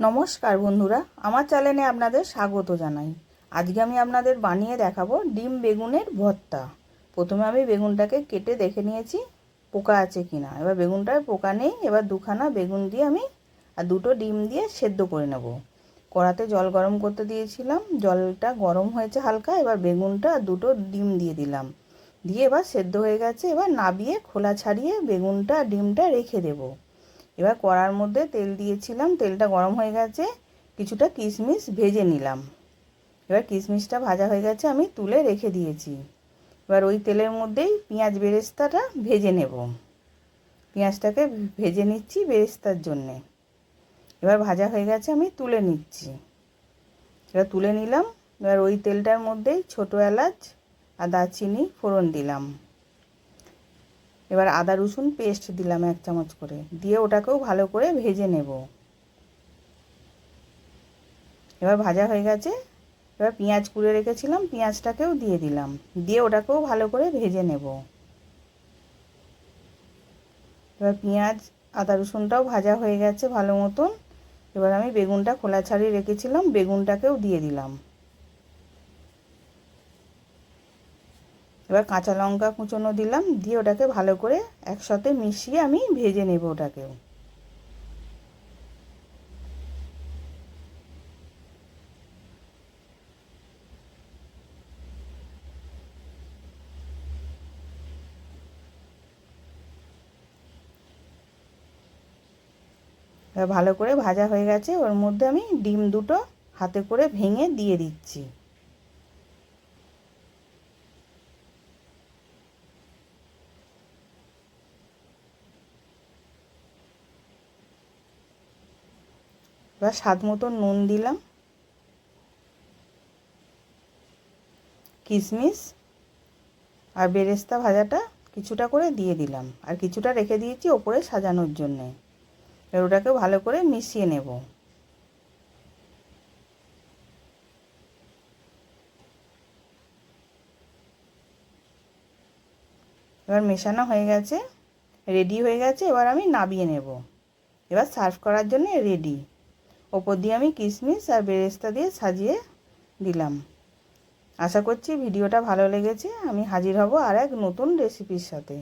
নমস্কার বন্ধুরা, আমার চ্যানেলে আপনাদের স্বাগত জানাই। আজকে আমি আপনাদের বানিয়ে দেখাবো ডিম বেগুনের ভর্তা। প্রথমে আমি বেগুনটাকে কেটে দেখে নিয়েছি, পোকা আছে কিনা। এবার বেগুনটায় পোকা নেই, এবার দুখানা বেগুন দিয়ে আমি আর দুটো ডিম দিয়ে সেদ্ধ করে নেব। কড়াতে জল গরম করতে দিয়েছিলাম, জলটা গরম হয়েছে হালকা, এবার বেগুনটা আর দুটো ডিম দিয়ে দিলাম। দিয়ে এবার সেদ্ধ হয়ে গেছে, এবার নাবিয়ে খোলা ছাড়িয়ে বেগুনটা ডিমটা রেখে দেবো। এবার কড়ার মধ্যে তেল দিয়েছিলাম, তেলটা গরম হয়ে গেছে, কিছুটা কিশমিশ ভেজে নিলাম। এবার কিশমিশটা ভাজা হয়ে গেছে, আমি তুলে রেখে দিয়েছি। এবার ওই তেলের মধ্যেই পেঁয়াজ বেরেস্তাটা ভেজে নেব। পেঁয়াজটাকে ভেজে নিচ্ছি বেরেস্তার জন্যে। এবার ভাজা হয়ে গেছে, আমি তুলে নিচ্ছি। এবার তুলে নিলাম, এবার ওই তেলটার মধ্যেই ছোটো এলাচ আর দারচিনি ফোড়ন দিলাম। এবার আদা, রসুন পেস্ট দিলাম এক চামচ করে। দিয়ে ওটাকেও ভালো করে ভেজে নেব। এবার ভাজা হয়ে গেছে। এবার পেঁয়াজ কুড়ে রেখেছিলাম, পেঁয়াজটাকেও দিয়ে দিলাম। দিয়ে ওটাকেও ভালো করে ভেজে নেব। এবার পেঁয়াজ, আদা, রসুনটাও ভাজা হয়ে গেছে ভালো মতন। এবার আমি বেগুনটা খোলা ছাড়িয়ে রেখেছিলাম, বেগুনটাকেও দিয়ে দিলাম। এবার কাঁচা লঙ্কা কুচোনো দিলাম, দিয়ে ওটাকে ভালো করে একসাথে মিশিয়ে আমি ভেজে নেব ওটাকেও। ভালো করে ভাজা হয়ে গেছে, ওর মধ্যে আমি ডিম দুটো হাতে করে ভেঙে দিয়ে দিচ্ছি। এবার স্বাদ মতো নুন দিলাম। কিশমিশ আর বেরেস্তা ভাজাটা কিছুটা করে দিয়ে দিলাম। আর কিছুটা রেখে দিয়েছি ওপরে সাজানোর জন্যে। এবার ওটাকে ভালো করে মিশিয়ে নেব। এবার মেশানো হয়ে গেছে, রেডি হয়ে গেছে, এবার আমি নাবিয়ে নেব। এবার সার্ভ করার জন্য রেডি। ওপর দিয়ে আমি কিশমিশ আর বেরেস্তা দিয়ে সাজিয়ে দিলাম। আশা করছি ভিডিওটা ভালো লেগেছে। আমি হাজির হব আর এক নতুন রেসিপির সাথে।